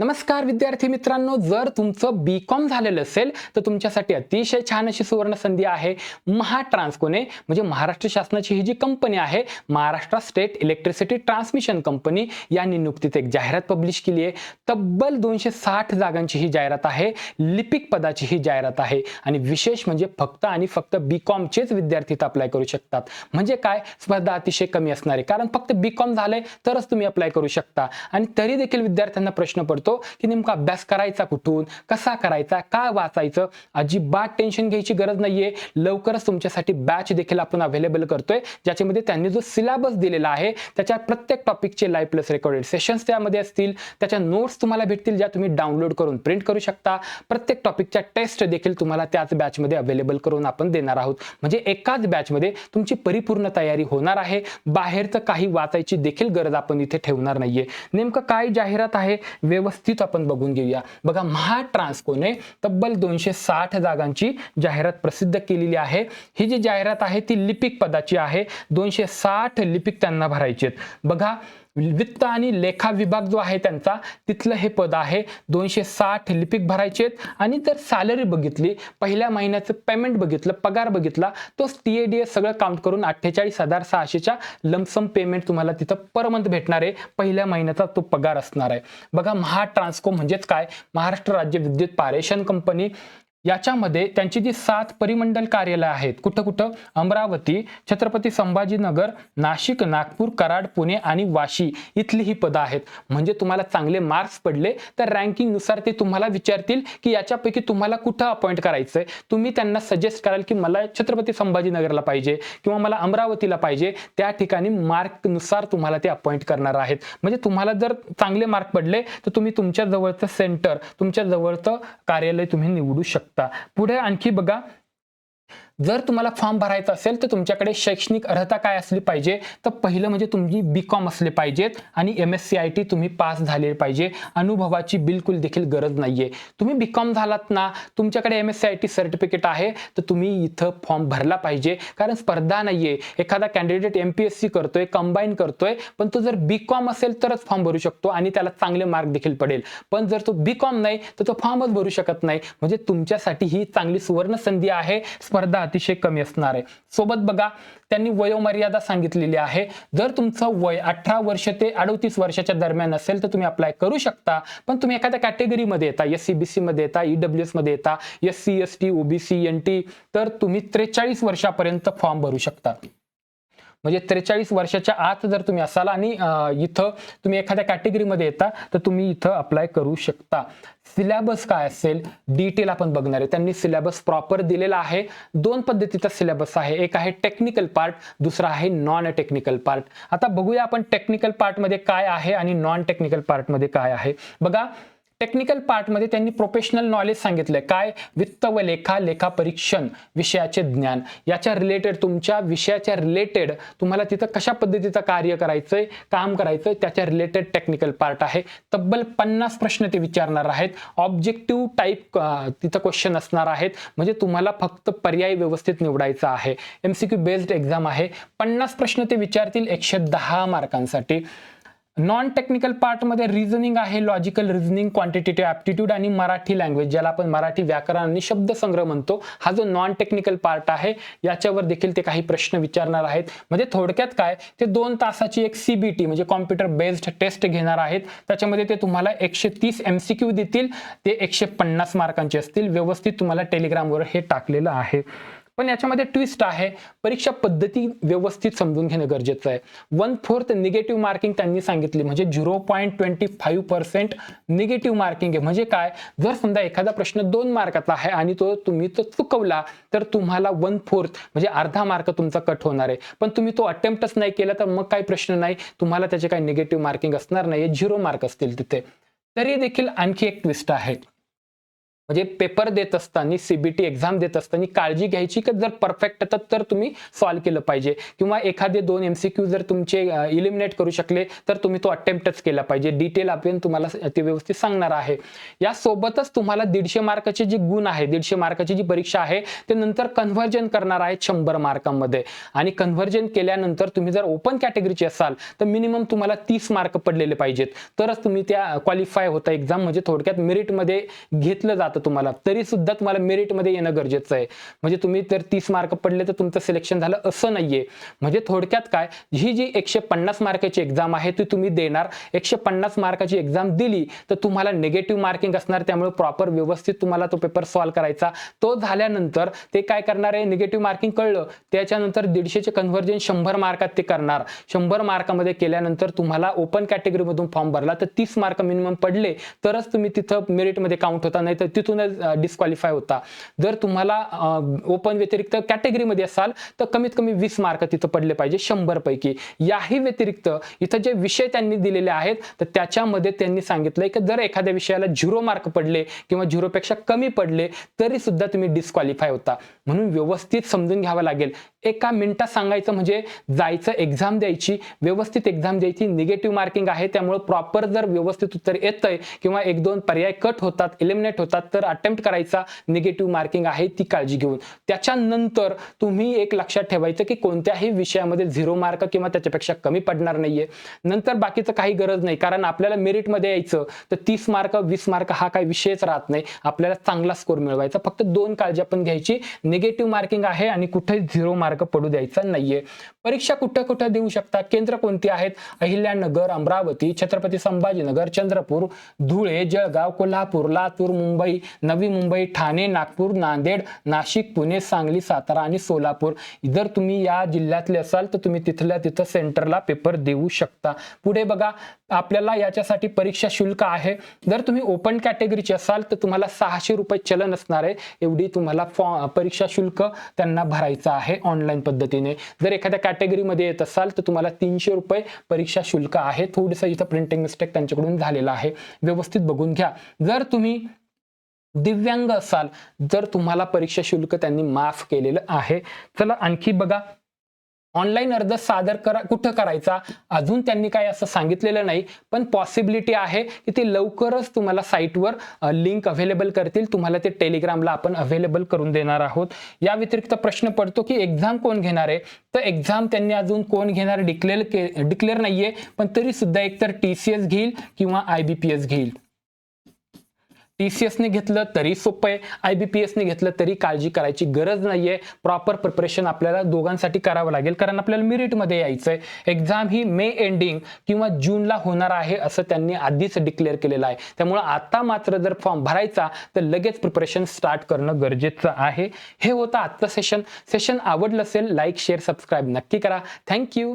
नमस्कार विद्यार्थी मित्रांनो जर तुमचं बी कॉम झालेलं असेल तर तुमच्यासाठी अतिशय छान अशी सुवर्ण संधी आहे महा ट्रान्सकोने म्हणजे महाराष्ट्र शासनाची ही जी कंपनी आहे Maharashtra state electricity transmission company यांनी नुकतीच एक जाहिरात पब्लिश केली आहे. तब्बल दोनशे साठ जागांची ही जाहिरात आहे लिपिक पदाची ही जाहिरात आहे आणि विशेष म्हणजे फक्त आणि फक्त बी कॉमचेच विद्यार्थी अप्लाय करू शकतात. म्हणजे काय? स्पर्धा अतिशय कमी असणार. आहे कारण फक्त बी कॉम झालंय तरच तुम्ही अप्लाय करू शकता. आणि तरी देखील विद्यार्थ्यांना प्रश्न पडतो की नेमका अभ्यास करायचा कुठून कसा करायचा का वाचायचं अजिबात टेन्शन घ्यायची गरज नाहीये. लवकरच तुमच्यासाठी बॅच देखील आपण अवेलेबल करतोय ज्याच्यामध्ये त्यांनी जो सिलेबस दिलेला आहे त्याच्या प्रत्येक टॉपिकचे लाईव्ह प्लस रेकॉर्डेड सेशन्स त्यामध्ये असतील. त्याच्या नोट्स तुम्हाला भेटतील ज्या तुम्ही डाउनलोड करून प्रिंट करू शकता. प्रत्येक टॉपिकच्या टेस्ट देखील तुम्हाला त्याच बॅचमध्ये अवेलेबल करून आपण देणार आहोत. म्हणजे एकाच बॅचमध्ये तुमची परिपूर्ण तयारी होणार आहे. बाहेरचं काही वाचायची देखील गरज आपण इथे ठेवणार नाहीये. नेमकं काय जाहिरात आहे? व्यवस्थित आपण बघून घेऊया. बघा महा ट्रान्सकोने तब्बल दोनशे साठ जागांची जाहिरात प्रसिद्ध केलेली आहे. ही जी जाहिरात आहे ती लिपिक पदाची आहे. दोनशे साठ लिपिक त्यांना भरायचे आहेत. बघा वित्त आणि लेखा विभाग जो आहे त्यांचा तिथलं हे पद आहे. दोनशे साठ लिपिक भरायचे आहेत. आणि जर सॅलरी बघितली पहिल्या महिन्याचं पेमेंट बघितलं पगार बघितला तो टी ए डी एस सगळं काउंट करून अठ्ठेचाळीस हजार सहाशेच्या लमसम पेमेंट तुम्हाला तिथं पर मंथ भेटणार आहे. पहिल्या महिन्याचा तो पगार असणार आहे. बघा महा ट्रान्स्को म्हणजेच काय? महाराष्ट्र राज्य विद्युत पारेषण कंपनी याच्यामध्ये त्यांची जी सात परिमंडल कार्यालय आहेत कुठं कुठं? अमरावती छत्रपती संभाजीनगर नाशिक नागपूर कराड पुणे आणि वाशी इथली ही पदं आहेत. म्हणजे तुम्हाला चांगले मार्क्स पडले तर रँकिंगनुसार ते तुम्हाला विचारतील की याच्यापैकी तुम्हाला कुठं अपॉइंट करायचंय. तुम्ही त्यांना सजेस्ट कराल की मला छत्रपती संभाजीनगरला पाहिजे किंवा मला अमरावतीला पाहिजे. त्या ठिकाणी मार्कनुसार तुम्हाला ते अपॉइंट करणार आहेत. म्हणजे तुम्हाला जर चांगले मार्क पडले तर तुम्ही तुमच्या जवळचं सेंटर तुमच्या जवळचं कार्यालय तुम्ही निवडू शकता. पुढे आणखी बघा जर तुम्हाला फॉर्म भरायचा असेल तर तुमच्याकडे शैक्षणिक अर्हता काय असली पाहिजे? तर पहिलं म्हणजे तुम्ही बी कॉम असले पाहिजेत आणि M S C I T तुम्ही पास झाले पाहिजे. अनुभवाची बिलकुल देखील गरज नाहीये. तुम्ही बी कॉम झालात ना तुमच्याकडे M S C I T certificate आहे तर तुम्ही इथं फॉर्म भरला पाहिजे. कारण स्पर्धा नाहीये. एखादा candidate M P S C करतोय कंबाईन करतोय पण तो जर बी कॉम असेल तरच फॉर्म भरू शकतो आणि त्याला चांगले मार्क देखील पडेल. पण जर तो बी कॉम नाही तर तो फॉर्मच भरू शकत नाही. म्हणजे तुमच्यासाठी ही चांगली सुवर्ण संधी आहे. स्पर्धा अतिशय कमी असणार आहे. सोबत बघा त्यांनी वयोमर्यादा सांगितलेली आहे. जर तुमचं वय अठरा वर्ष ते अडतीस वर्षाच्या दरम्यान असेल तर तुम्ही अप्लाय करू शकता. पण तुम्ही एखाद्या कॅटेगरीमध्ये येता एस सी बी सी मध्ये येता ईडब्ल्यू एसमध्ये येता S C S T OBC N T तर तुम्ही त्रेचाळीस वर्षापर्यंत फॉर्म भरू शकता. म्हणजे त्रेचाळीस वर्षाच्या आत जर तुम्ही असाल आणि इथं तुम्ही एखाद्या कॅटेगरीमध्ये येता तर तुम्ही इथं अप्लाय करू शकता. सिलेबस काय असेल डिटेल आपण बघणार आहे. त्यांनी सिलेबस प्रॉपर दिलेला आहे. दोन पद्धतीचा सिलेबस आहे. एक आहे टेक्निकल पार्ट दुसरा आहे नॉन टेक्निकल पार्ट आता बघूया आपण टेक्निकल पार्टमध्ये काय आहे आणि नॉन टेक्निकल पार्टमध्ये काय आहे. बघा टेक्निकल पार्टमध्ये त्यांनी प्रोफेशनल नॉलेज सांगितलंय. काय? वित्त व लेखा लेखा परीक्षण विषयाचे ज्ञान. याच्या रिलेटेड तुमच्या विषयाच्या रिलेटेड तुम्हाला तिथं कशा पद्धतीचं कार्य करायचंय काम करायचंय त्याच्या रिलेटेड टेक्निकल पार्ट आहे. तब्बल पन्नास प्रश्न ते विचारणार आहेत. ऑब्जेक्टिव्ह टाईप तिथं क्वेश्चन असणार आहेत. म्हणजे तुम्हाला फक्त पर्याय व्यवस्थित निवडायचा आहे. M C Q based exam आहे. पन्नास प्रश्न ते विचारतील एकशे दहा मार्कांसाठी. नॉन टेक्निकल पार्टमध्ये रिझनिंग आहे लॉजिकल रिझनिंग क्वांटिटेटिव्ह ॲप्टिट्यूड आणि मराठी लँग्वेज ज्याला आपण मराठी व्याकरण आणि शब्दसंग्रह म्हणतो. हा जो नॉन टेक्निकल पार्ट आहे याच्यावर देखील ते काही प्रश्न विचारणार आहेत. म्हणजे थोडक्यात काय ते दोन तासाची एक सीबीटी म्हणजे कॉम्प्युटर बेस्ड टेस्ट घेणार आहेत. त्याच्यामध्ये ते तुम्हाला एकशे तीस एम सी क्यू देतील. ते एकशे पन्नास मार्कांचे असतील. व्यवस्थित तुम्हाला टेलिग्रामवर हे टाकलेलं आहे. पण याच्यामध्ये ट्विस्ट आहे. परीक्षा पद्धती व्यवस्थित समजून घेणं गरजेचं आहे. वन फोर्थ निगेटिव्ह मार्किंग त्यांनी सांगितली. म्हणजे zero point twenty five percent negative marking आहे. म्हणजे काय? जर समजा एखादा प्रश्न दोन मार्काचा आहे आणि तो तुम्ही तो चुकवला तर तुम्हाला वन फोर्थ म्हणजे अर्धा मार्क तुमचा कट होणार आहे. पण तुम्ही तो अटेम्प्टच नाही केला तर मग काही प्रश्न नाही. तुम्हाला त्याचे काही निगेटिव्ह मार्किंग असणार नाही झिरो मार्क असतील तिथे. तरी देखील आणखी एक ट्विस्ट आहे. म्हणजे पेपर देत असताना सीबीटी एक्झाम देत असताना काळजी घ्यायची की जर परफेक्ट तर तर तुम्ही सॉल्व्ह केलं पाहिजे? किंवा एखादे दोन एमसीक्यू जर तुमचे इलिमिनेट करू शकले तर तुम्ही तो अटेम्प्टच केला पाहिजे. डिटेल आपण तुम्हाला ते व्यवस्थित सांगणार आहे. यासोबतच तुम्हाला दीडशे मार्काचे जे गुण आहे दीडशे मार्काची जी परीक्षा आहे ते नंतर कन्व्हर्जन करणार आहे शंभर मार्कामध्ये. आणि कन्व्हर्जन केल्यानंतर तुम्ही जर ओपन कॅटेगरीचे असाल तर मिनिमम तुम्हाला तीस मार्क पडलेले पाहिजेत. तरच तुम्ही त्या क्वालिफाय होता एक्झाम म्हणजे थोडक्यात मेरिटमध्ये घेतलं जातं. तुम्हाला? तरी सुद्धा तुम्हाला मेरिटमध्ये येणं गरजेचं आहे. म्हणजे तुम्ही जर तीस मार्क पडले तर तुमचं सिलेक्शन झालं असं नाहीये. म्हणजे थोडक्यात काय? ही जी एकशे पन्नास मार्काची एक्झाम आहे ती तुम्ही देणार. एकशे पन्नास मार्काची एक्झाम दिली तर तुम्हाला निगेटिव्ह मार्किंग असणार. त्यामुळे प्रॉपर व्यवस्थित तुम्हाला तो पेपर सॉल्व्ह करायचा. तो झाल्यानंतर ते काय करणार आहे? निगेटिव्ह मार्किंग कळलं. त्याच्यानंतर दीडशेचे कन्व्हर्जन शंभर मार्कात ते करणार. शंभर मार्कामध्ये केल्यानंतर तुम्हाला ओपन कॅटेगरीमधून फॉर्म भरला. तर तीस मार्क मिनिमम पडले तरच तुम्ही तिथं मेरिटमध्ये काउंट होता. नाही तर तिथूनच डिस्क्वालिफाय होता. जर तुम्हाला ओपन व्यतिरिक्त कॅटेगरीमध्ये असाल तर कमीत कमी वीस मार्क तिथं पडले पाहिजे शंभर पैकी. याही व्यतिरिक्त इथं जे विषय त्यांनी दिलेले आहेत तर त्याच्यामध्ये त्यांनी सांगितलंय की जर एखाद्या विषयाला झिरो मार्क पडले किंवा झिरोपेक्षा कमी पडले तरी सुद्धा तुम्ही डिस्क्वालिफाय होता. म्हणून व्यवस्थित समजून घ्यावं लागेल. एका मिनिटात सांगायचं म्हणजे जायचं एक्झाम द्यायची व्यवस्थित एक्झाम द्यायची निगेटिव्ह मार्किंग आहे त्यामुळे प्रॉपर जर व्यवस्थित उत्तर येतंय किंवा एक दोन पर्याय कट होतात एलिमिनेट होतात तर अटेम्प्ट करायचा निगेटिव्ह मार्किंग आहे ती काळजी घेऊन. त्याच्यानंतर तुम्ही एक लक्षात ठेवायचं की कोणत्याही विषयामध्ये झिरो मार्क किंवा त्याच्यापेक्षा कमी पडणार नाहीये. नंतर बाकीचं काही गरज नाही कारण आपल्याला मेरिटमध्ये यायचं तर तीस मार्क वीस मार्क हा काही विषयच राहत नाही. आपल्याला चांगला स्कोर मिळवायचा. फक्त दोन काळजी आपण घ्यायची. निगेटिव्ह मार्किंग आहे आणि कुठे झिरो मार्क पडू द्यायचा नाहीये. परीक्षा कुठं कुठं देऊ शकता केंद्र कोणती आहेत? अहिल्यानगर अमरावती छत्रपती संभाजीनगर चंद्रपूर धुळे जळगाव कोल्हापूर लातूर मुंबई नवी मुंबई ठाणे नागपूर नांदेड नाशिक पुणे सांगली सातारा आणि सोलापूर. जर तुम्ही या जिल्ह्यातले असाल तर तुम्ही तिथल्या तिथं सेंटरला पेपर देऊ शकता. पुढे बघा आपल्याला याच्यासाठी परीक्षा शुल्क आहे. जर तुम्ही ओपन कॅटेगरीचे असाल तर तुम्हाला सहाशे रुपये चलन असणार आहे. एवढी तुम्हाला फॉ परीक्षा शुल्क त्यांना भरायचं आहे ऑनलाईन पद्धतीने. जर एखाद्या कॅटेगरीमध्ये येत असाल तर तुम्हाला तीनशे रुपये परीक्षा शुल्क आहे. थोडंसं इथं प्रिंटिंग मिस्टेक त्यांच्याकडून झालेला आहे. व्यवस्थित बघून घ्या. जर तुम्ही दिव्यांग असाल जर तुम्हाला परीक्षा शुल्क त्यांनी माफ केलेलं आहे. चला आणखी बघा. ऑनलाईन अर्ज सादर करा कुठं करायचा? अजून त्यांनी काय असं सांगितलेलं नाही पण पॉसिबिलिटी आहे की ते लवकरच तुम्हाला साईटवर लिंक अवेलेबल करतील. तुम्हाला ते टेलिग्रामला आपण अवेलेबल करून देणार आहोत. या व्यतिरिक्त प्रश्न पडतो की एक्झाम कोण घेणार आहे? तर एक्झाम त्यांनी अजून कोण घेणार? डिक्लेअर के डिक्लेअर आहे पण तरीसुद्धा एकतर टी सी एस घेईल किंवा आय बी पी एस घेईल. टी सी एसने घेतलं तरी सोपं आहे. आय बी पी एसने घेतलं तरी काळजी करायची गरज नाही आहे प्रॉपर प्रिपरेशन आपल्याला दोघांसाठी करावं लागेल. कारण आपल्याला मेरिटमध्ये आहे एक्झाम ही मे एंडिंग किंवा जूनला होणार आहे असं त्यांनी आधीच डिक्लेअर केलेलं आहे. त्यामुळे आता मात्र जर फॉर्म भरायचा तर लगेच प्रिपरेशन स्टार्ट करणं गरजेचं आहे. हे होतं आजचं सेशन सेशन आवडलं असेल लाईक शेअर सबस्क्राईब नक्की करा. थँक्यू